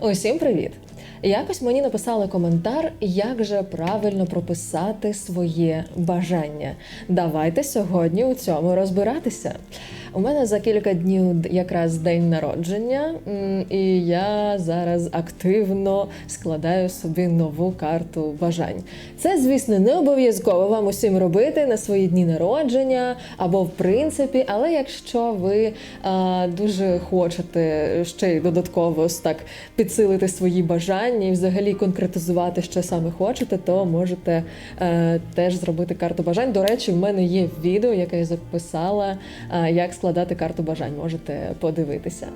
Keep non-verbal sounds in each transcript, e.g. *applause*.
Усім привіт! Якось мені написали коментар, як же правильно прописати своє бажання. Давайте сьогодні у цьому розбиратися. У мене за кілька днів якраз день народження, і я зараз активно складаю собі нову карту бажань. Це, звісно, не обов'язково вам усім робити на свої дні народження або в принципі, але якщо ви а, дуже хочете ще й додатково так підсилити свої бажання і взагалі конкретизувати, що саме хочете, то можете е, теж зробити карту бажань. До речі, в мене є відео, яке я записала, е, як складати карту бажань. Можете подивитися.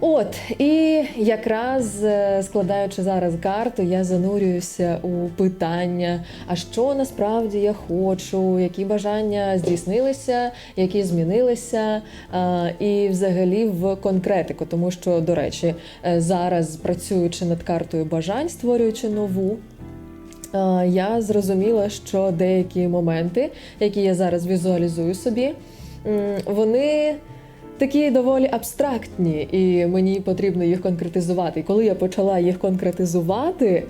От, і якраз е, складаючи зараз карту, я занурююся у питання: а що насправді я хочу, які бажання здійснилися, які змінилися, і взагалі в конкретику. Тому що, до речі, е, зараз працюючи над картою бажань, створюючи нову. Я зрозуміла, що деякі моменти, які я зараз візуалізую собі, вони такі доволі абстрактні, і мені потрібно їх конкретизувати. І коли я почала їх конкретизувати,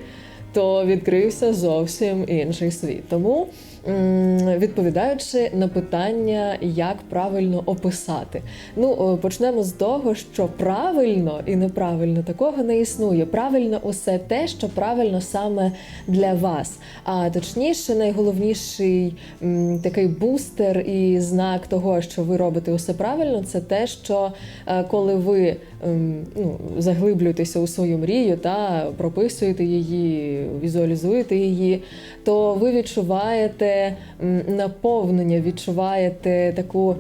то відкрився зовсім інший світ. Тому, відповідаючи на питання, як правильно описати, ну почнемо з того, що правильно і неправильно такого не існує. Правильно усе те, що правильно саме для вас. А точніше, найголовніший такий бустер і знак того, що ви робите усе правильно, це те, що е, коли ви ем, ну, заглиблюєтеся у свою мрію та прописуєте її, візуалізуєте її, то ви відчуваєте м, наповнення, відчуваєте таку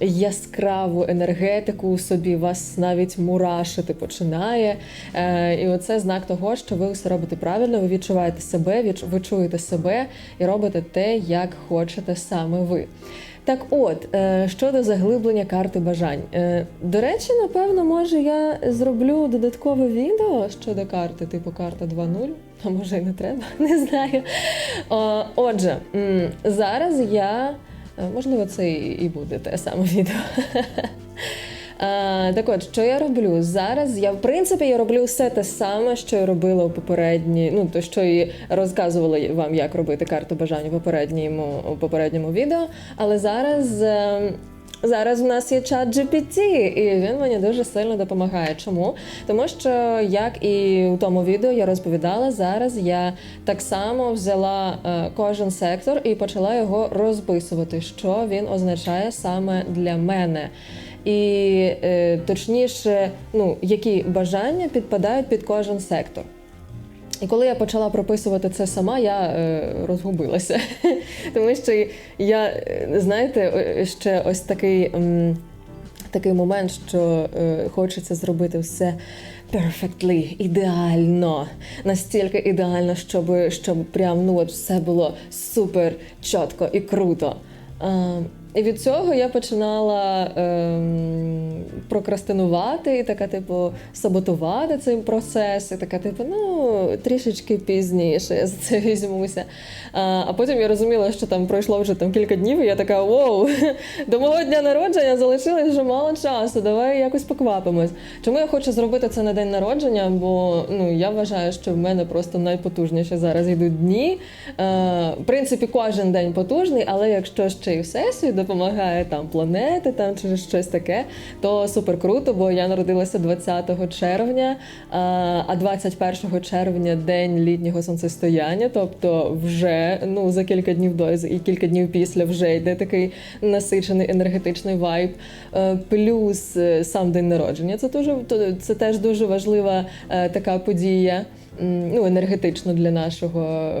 яскраву енергетику у собі, вас навіть мурашити починає. Е, І оце знак того, що ви все робите правильно, ви відчуваєте себе, ви чуєте себе і робите те, як хочете саме ви. Так от, е, щодо заглиблення карти бажань. Е, До речі, напевно, може я зроблю додаткове відео щодо карти, типу карта 2.0, *laughs* а може і не треба, *laughs* не знаю. Отже, зараз я, е, можливо, це і буде те саме *laughs* відео. Так от, що я роблю? Зараз я, в принципі, я роблю все те саме, що я робила у попередній, ну то що і розказувала вам, як робити карту бажань у попередньому, у попередньому відео. Але зараз. Зараз в нас є чат GPT, і він мені дуже сильно допомагає. Чому? Тому що, як і у тому відео я розповідала, зараз я так само взяла е, кожен сектор і почала його розписувати, що він означає саме для мене. І е, точніше, ну, які бажання підпадають під кожен сектор. І коли я почала прописувати це сама, я е, розгубилася. *laughs* Тому що я, е, знаєте, ще ось такий, такий момент, що е, хочеться зробити все perfectly, ідеально, настільки ідеально, щоб, щоб прям ну, от все було супер чітко і круто. Е, і від цього я починала ем, прокрастинувати і така, типу, саботувати цей процес, і така, типу, ну трішечки пізніше я за це *laughs* візьмуся. А, а потім я розуміла, що там пройшло вже там кілька днів, і я така: воу, *laughs* до мого дня народження залишилось вже мало часу. Давай якось поквапимось. Чому я хочу зробити це на день народження? Бо ну я вважаю, що в мене просто найпотужніші зараз йдуть дні. Е, в принципі, кожен день потужний, але якщо ще й всесвіт допомагає там планети, там чи щось таке, то супер круто, бо я народилася 20 червня, а 21 червня день літнього сонцестояння, тобто вже ну за кілька днів до і кілька днів після вже йде такий насичений енергетичний вайб. Е, Плюс е, сам день народження. Це дуже це теж дуже важлива е, така подія, ну енергетично для нашого.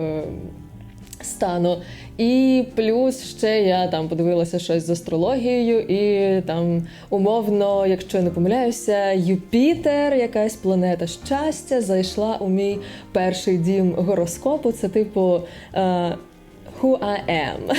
стану. І плюс ще я там подивилася щось з астрологією, і там умовно, якщо я не помиляюся, Юпітер, якась планета щастя, зайшла у мій перший дім гороскопу. Це типу. Е, who I am.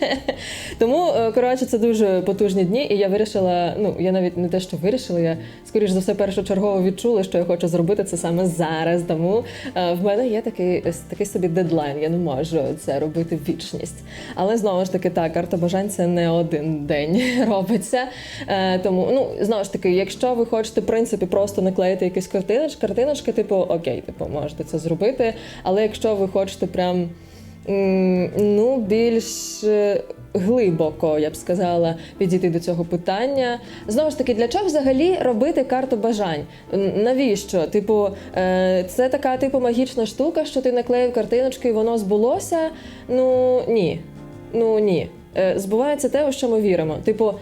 *laughs* Тому, е, коротше, це дуже потужні дні, і я вирішила. Ну, я навіть не те, що вирішила, я скоріш за все першочергово відчула, що я хочу зробити це саме зараз. Тому е, в мене є такий, такий собі дедлайн. Я не можу це робити вічність. Але знову ж таки, так, карта бажань це не один день *laughs* робиться. Е, тому, ну знову ж таки, якщо ви хочете в принципі просто наклеїти якісь картиночки, картиночки, типу, окей, типу, можете це зробити. Але якщо ви хочете прям. Ну, більш е, глибоко, я б сказала, підійти до цього питання. Знову ж таки, для чого взагалі робити карту бажань? Навіщо? Типу, е, це така типу магічна штука, що ти наклеїв картиночки і воно збулося? Ну ні. Ну ні. Е, Збувається те, у що ми віримо. Типу,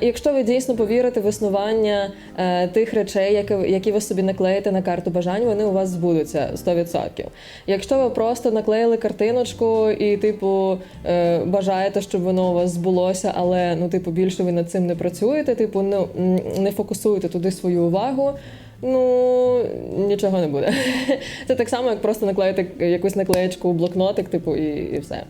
якщо ви дійсно повірите в існування е, тих речей, які, ви собі наклеїте на карту бажань, вони у вас збудуться 100%. Якщо ви просто наклеїли картиночку і, типу, е, бажаєте, щоб воно у вас збулося, але ну, типу, більше ви над цим не працюєте, типу, ну, не фокусуєте туди свою увагу. Ну, нічого не буде. *laughs* Це так само, як просто наклеїти якусь наклеєчку у блокнотик, типу, і, і все.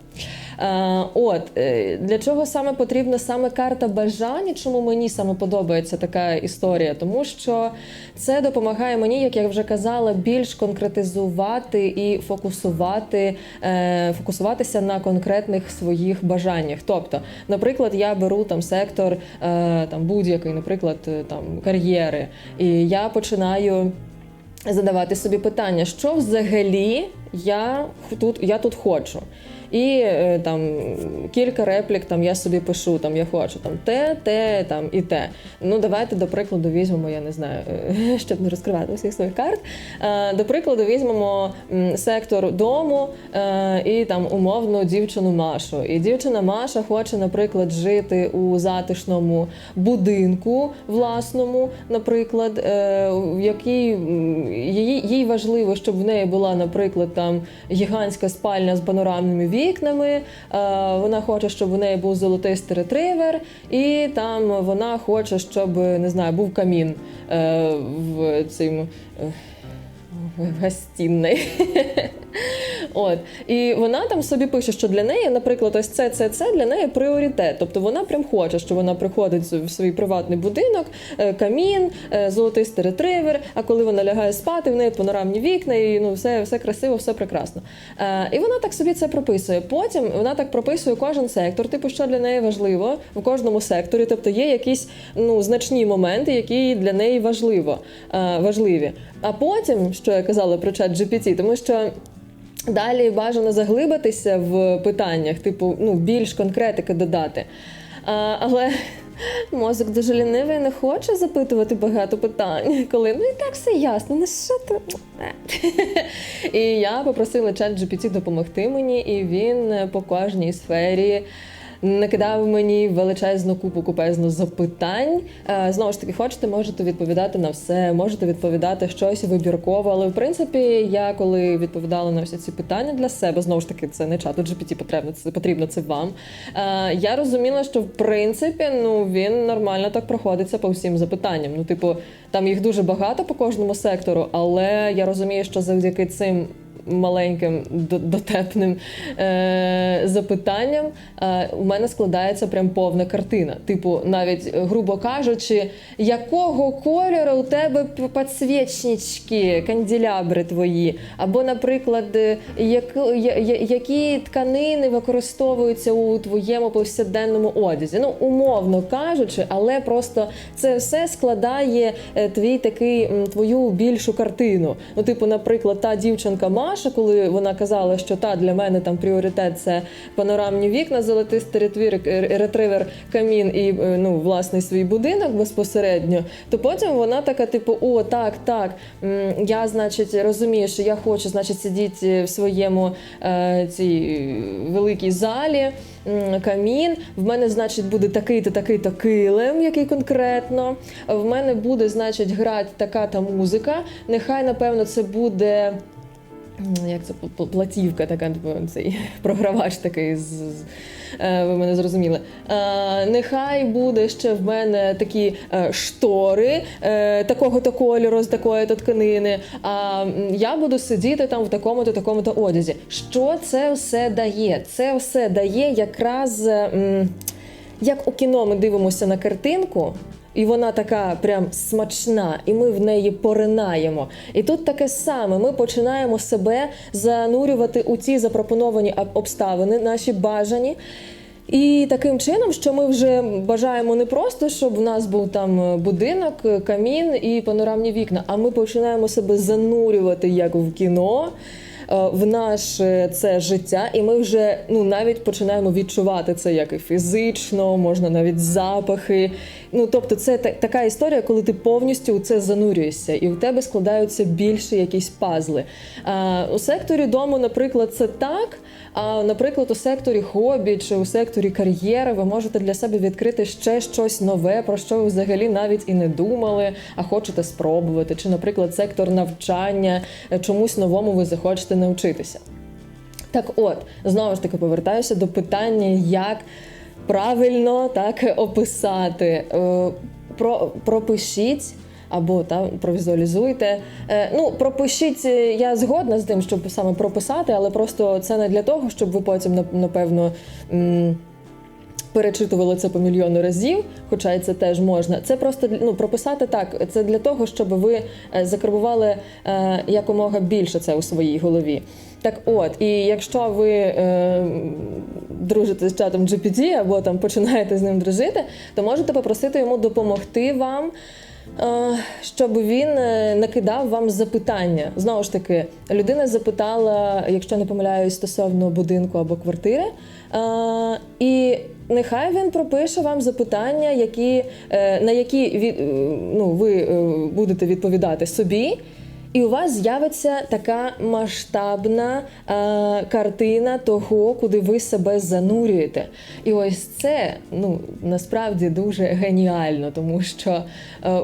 Е, от е, для чого саме потрібна саме карта бажань? і Чому мені саме подобається така історія? Тому що це допомагає мені, як я вже казала, більш конкретизувати і фокусувати, е, фокусуватися на конкретних своїх бажаннях. Тобто, наприклад, я беру там сектор там будь-який, наприклад, там кар'єри, і я починаю задавати собі питання, що взагалі я тут, я тут хочу. І е, там кілька реплік там я собі пишу, там я хочу там те, те, там і те. Ну давайте до прикладу візьмемо, я не знаю, е, *laughs* щоб не розкривати усіх своїх карт. Е, До прикладу, візьмемо сектор дому і там умовну дівчину Машу. І дівчина Маша хоче, наприклад, жити у затишному будинку власному, наприклад, в якій їй важливо, щоб в неї була, наприклад, там гігантська спальня з панорамними вікнами. Е, Вона хоче, щоб у неї був золотистий ретривер, і там вона хоче, щоб не знаю, був камін е, в цим. е, в гостінний. *laughs* От. І вона там собі пише, що для неї, наприклад, ось це, це, це для неї пріоритет. Тобто вона прям хоче, що вона приходить в свій приватний будинок, е, камін, е, золотистий ретривер, а коли вона лягає спати, в неї панорамні вікна, і ну, все, все красиво, все прекрасно. Е, І вона так собі це прописує. Потім вона так прописує кожен сектор, типу, що для неї важливо в кожному секторі. Тобто є якісь ну, значні моменти, які для неї важливо, важливі. А потім, що я казала про чат GPT, тому що. Далі бажано заглибитися в питаннях, типу, ну, більш конкретики додати. А, але мозок дуже лінивий не хоче запитувати багато питань, коли ну і так все ясно, ну що ти. І я попросила чат GPT допомогти мені, і він по кожній сфері. Накидав мені величезну купу купезну запитань. Е, Знову ж таки, хочете, можете відповідати на все, можете відповідати щось вибірково. Але в принципі, я коли відповідала на всі ці питання для себе, знову ж таки, це не чату GPT потрібно, це потрібно це вам. Е, Я розуміла, що в принципі ну він нормально так проходиться по всім запитанням. Ну, типу, там їх дуже багато по кожному сектору, але я розумію, що завдяки цим маленьким дотепним е, запитанням е, у мене складається прям повна картина. Типу, навіть е, грубо кажучи, якого кольору у тебе підсвічнички, канделябри твої, або, наприклад, е, як, я- я- які тканини використовуються у твоєму повсякденному одязі. Ну, умовно кажучи, але просто це все складає е, твій такий твою більшу картину. Ну, типу, наприклад, та дівчинка Маша, коли вона казала, що та для мене там пріоритет це панорамні вікна, золотистий ретвір, ретривер, камін і е, ну, власний свій будинок безпосередньо, то потім вона така, типу, о, так, так, я, значить, розумію, що я хочу, значить, сидіти в своєму е, цій великій залі. Камін, в мене, значить, буде такий-то, такий-то килим, який конкретно. В мене буде, значить, грати така та музика. Нехай, напевно, це буде як це платівка, така типу, цей *laughs* програвач такий з. е, Ви мене зрозуміли. Е, нехай буде ще в мене такі е, штори такого-то кольору, з такої-то тканини. А я буду сидіти там в такому-то такому-то одязі. Що це все дає? Це все дає якраз. як у кіно ми дивимося на картинку, і вона така прям смачна, і ми в неї поринаємо. І тут таке саме: ми починаємо себе занурювати у ці запропоновані обставини, наші бажані. І таким чином, що ми вже бажаємо не просто, щоб в нас був там е, будинок, е, камін і панорамні вікна, а ми починаємо себе занурювати як в кіно. Е, В наше це життя, і ми вже ну навіть починаємо відчувати це як і фізично, можна навіть запахи. Ну тобто, це та- така історія, коли ти повністю у це занурюєшся, і у тебе складаються більше якісь пазли. А, у секторі дому, наприклад, це так. А наприклад, у секторі хобі чи у секторі кар'єри ви можете для себе відкрити ще щось нове, про що ви взагалі навіть і не думали, а хочете спробувати. Чи, наприклад, сектор навчання, е, чомусь новому ви захочете навчитися. Так от, знову ж таки, повертаюся до питання, як правильно так описати. Е, Про, пропишіть. Або та провізуалізуйте. Е, ну, пропишіть, е, я згодна з тим, щоб саме прописати, але просто це не для того, щоб ви потім напевно. Перечитували це по мільйону разів, хоча і це теж можна. Це просто ну, прописати так. Це для того, щоб ви е, закарбували е, якомога більше це у своїй голові. Так от, і якщо ви е, дружите з чатом GPT або там починаєте з ним дружити, то можете попросити йому допомогти вам. Е, Щоб він е, накидав вам запитання. Знову ж таки, людина запитала, якщо не помиляюсь, стосовно будинку або квартири. Е, І нехай він пропише вам запитання, які, на які ну, ви будете відповідати собі. І у вас з'явиться така масштабна е, картина того, куди ви себе занурюєте. І ось це ну насправді дуже геніально, тому що е,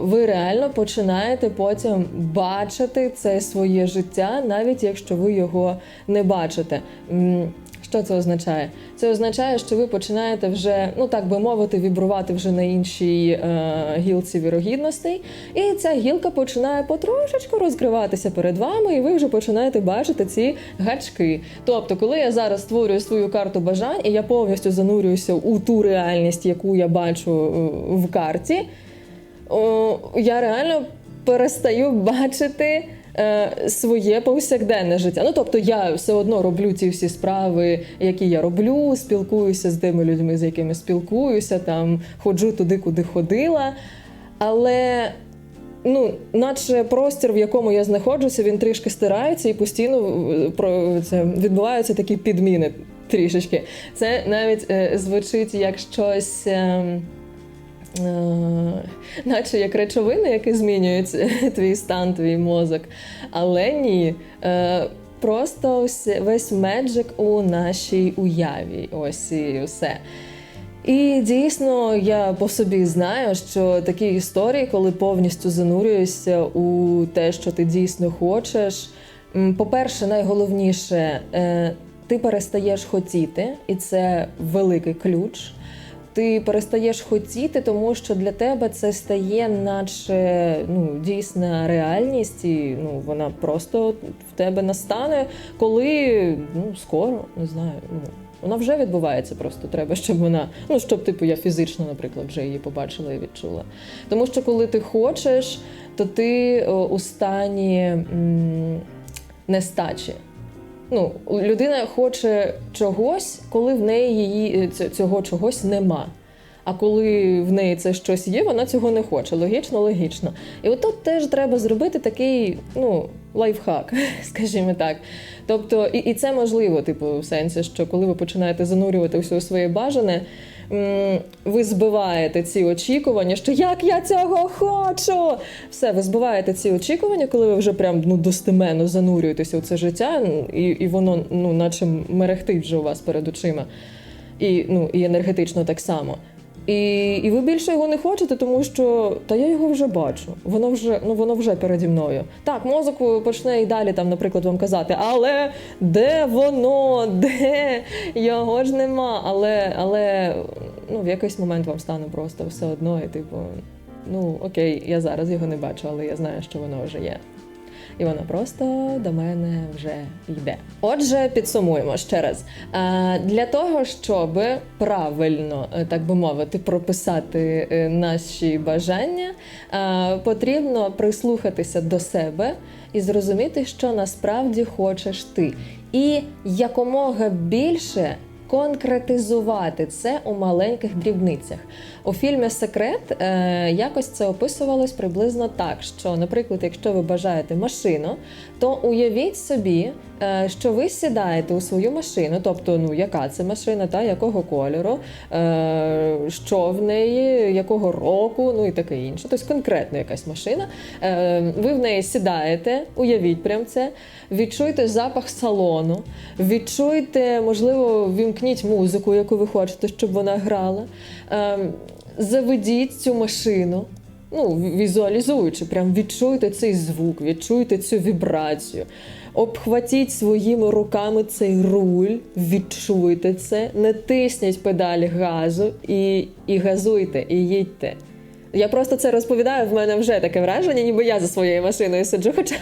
ви реально починаєте потім бачити це своє життя, навіть якщо ви його не бачите. Що це означає? Це означає, що ви починаєте вже, ну так би мовити, вібрувати вже на іншій е, гілці вірогідностей, і ця гілка починає потрошечку розкриватися перед вами, і ви вже починаєте бачити ці гачки. Тобто, коли я зараз створюю свою карту бажань, і я повністю занурююся у ту реальність, яку я бачу е, в карті, о, я реально перестаю бачити. Е, Своє повсякденне життя. Ну тобто я все одно роблю ці всі справи, які я роблю, спілкуюся з тими людьми, з якими спілкуюся, там ходжу туди, куди ходила. Але ну, наче простір, в якому я знаходжуся, він трішки стирається і постійно е, це відбуваються такі підміни трішечки. Це навіть е, звучить як щось. Е, наче як речовини, які змінюють *laughs* твій стан, твій мозок. Але ні. Е, Просто весь меджик у нашій уяві. Ось і все. І дійсно я по собі знаю, що такі історії, коли повністю занурюєшся у те, що ти дійсно хочеш. По-перше, найголовніше, е, ти перестаєш хотіти, і це великий ключ. Ти перестаєш хотіти, тому що для тебе це стає, наче ну, дійсна реальність, і ну, вона просто в тебе настане, коли ну, скоро, не знаю. Ну, вона вже відбувається, просто треба, щоб вона, ну щоб типу я фізично, наприклад, вже її побачила і відчула. Тому що коли ти хочеш, то ти у стані нестачі. Ну, людина хоче чогось, коли в неї її е, цього чогось нема. А коли в неї це щось є, вона цього не хоче. Логічно, логічно. І от тут теж треба зробити такий ну, лайфхак, *laughs* скажімо так. Тобто, і, і це можливо, типу, в сенсі, що коли ви починаєте занурювати все своє бажане, ви збиваєте ці очікування, що як я цього хочу. Все, ви збиваєте ці очікування, коли ви вже прям ну, достеменно занурюєтеся у це життя, ну, і, і воно ну, наче мерехтить вже у вас перед очима. І, ну, і енергетично так само. І, і ви більше його не хочете, тому що та я його вже бачу. Воно вже ну воно вже переді мною. Так, мозок почне і далі там, наприклад, вам казати, але де воно? Де його ж нема. Але але ну в якийсь момент вам стане просто все одно, і типу, ну окей, я зараз його не бачу, але я знаю, що воно вже є. І воно просто до мене вже йде. Отже, підсумуємо ще раз. Для того, щоб правильно, е, так би мовити, прописати е, наші бажання, потрібно прислухатися до себе і зрозуміти, що насправді хочеш ти. І якомога більше конкретизувати це у маленьких дрібницях. У фільмі Секрет е, якось це описувалось приблизно так: що, наприклад, якщо ви бажаєте машину, то уявіть собі, е, що ви сідаєте у свою машину, тобто, ну яка це машина, та якого кольору, е, що в неї, якого року, ну і таке інше. Тобто конкретно якась машина. Ви в неї сідаєте, уявіть прям це, відчуйте запах салону, відчуйте, можливо, вімкніть музику, яку ви хочете, щоб вона грала. Е, заведіть цю машину. Ну, візуалізуючи, прям відчуйте цей звук, відчуйте цю вібрацію. Обхватіть своїми руками цей руль, відчуйте це, не тисніть педалі газу і, і газуйте, і їдьте. Я просто це розповідаю, в мене вже таке враження, ніби я за своєю машиною сиджу, *laughs* хоча,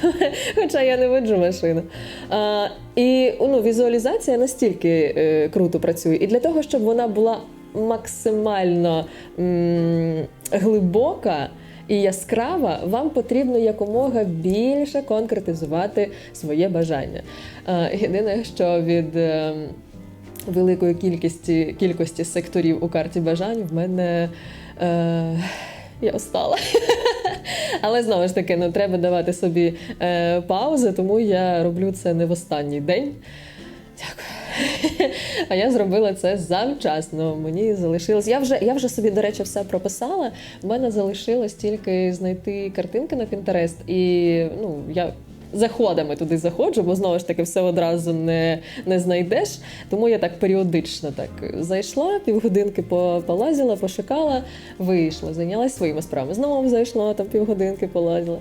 хоча я не веджу машину. А, і ну, візуалізація настільки е, круто працює. І для того, щоб вона була максимально м, глибока і яскрава, вам потрібно якомога більше конкретизувати своє бажання. Єдине, що від. е, Великої кількості кількості секторів у карті бажань в мене е, я встала. Але знову ж таки, ну треба давати собі е, паузи, тому я роблю це не в останній день. Дякую. А я зробила це завчасно. Мені залишилось. Я вже я вже собі, до речі, все прописала. У мене залишилось тільки знайти картинки на Pinterest, і ну я. Заходами туди заходжу, бо знову ж таки все одразу не, не знайдеш. Тому я так періодично так зайшла, півгодинки по- полазила, пошукала, вийшла, зайнялася своїми справами. Знову зайшла, там півгодинки полазила.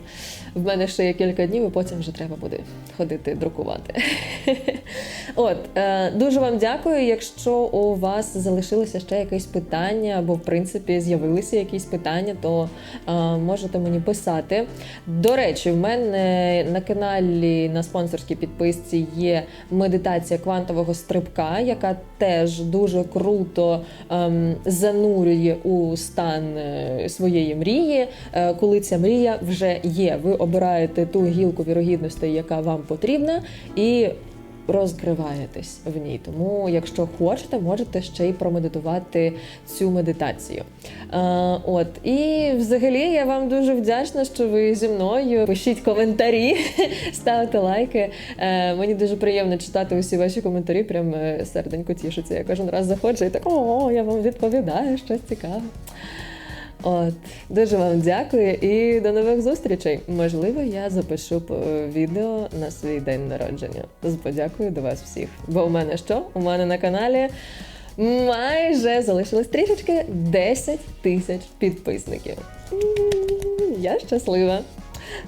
В мене ще є кілька днів, і потім вже треба буде ходити друкувати. *laughs* От, е, дуже вам дякую. Якщо у вас залишилося ще якесь питання, або в принципі з'явилися якісь питання, то е, можете мені писати. До речі, в мене на каналі на спонсорській підписці є медитація квантового стрибка, яка теж дуже круто ем, занурює у стан е, своєї мрії, е, коли ця мрія вже є. Ви обираєте ту гілку вірогідності, яка вам потрібна, і розкриваєтесь в ній. Тому, якщо хочете, можете ще й промедитувати цю медитацію. Е, от і взагалі я вам дуже вдячна, що ви зі мною. Пишіть коментарі, *laughs* ставте лайки. Е, мені дуже приємно читати усі ваші коментарі. Прям е, серденько тішиться. Я кожен раз заходжу і так о, я вам відповідаю щось цікаве. От, дуже вам дякую і до нових зустрічей. Можливо, я запишу відео на свій день народження з подякою до вас всіх. Бо у мене що? У мене на каналі майже залишилось трішечки 10 тисяч підписників. Я щаслива.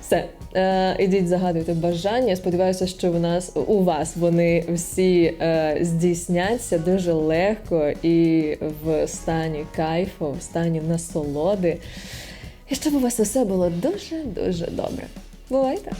Все, е, ідіть, загадуйте бажання. Сподіваюся, що в нас у вас вони всі е, здійсняться дуже легко і в стані кайфу, в стані насолоди. І щоб у вас усе було дуже дуже добре. Бувайте!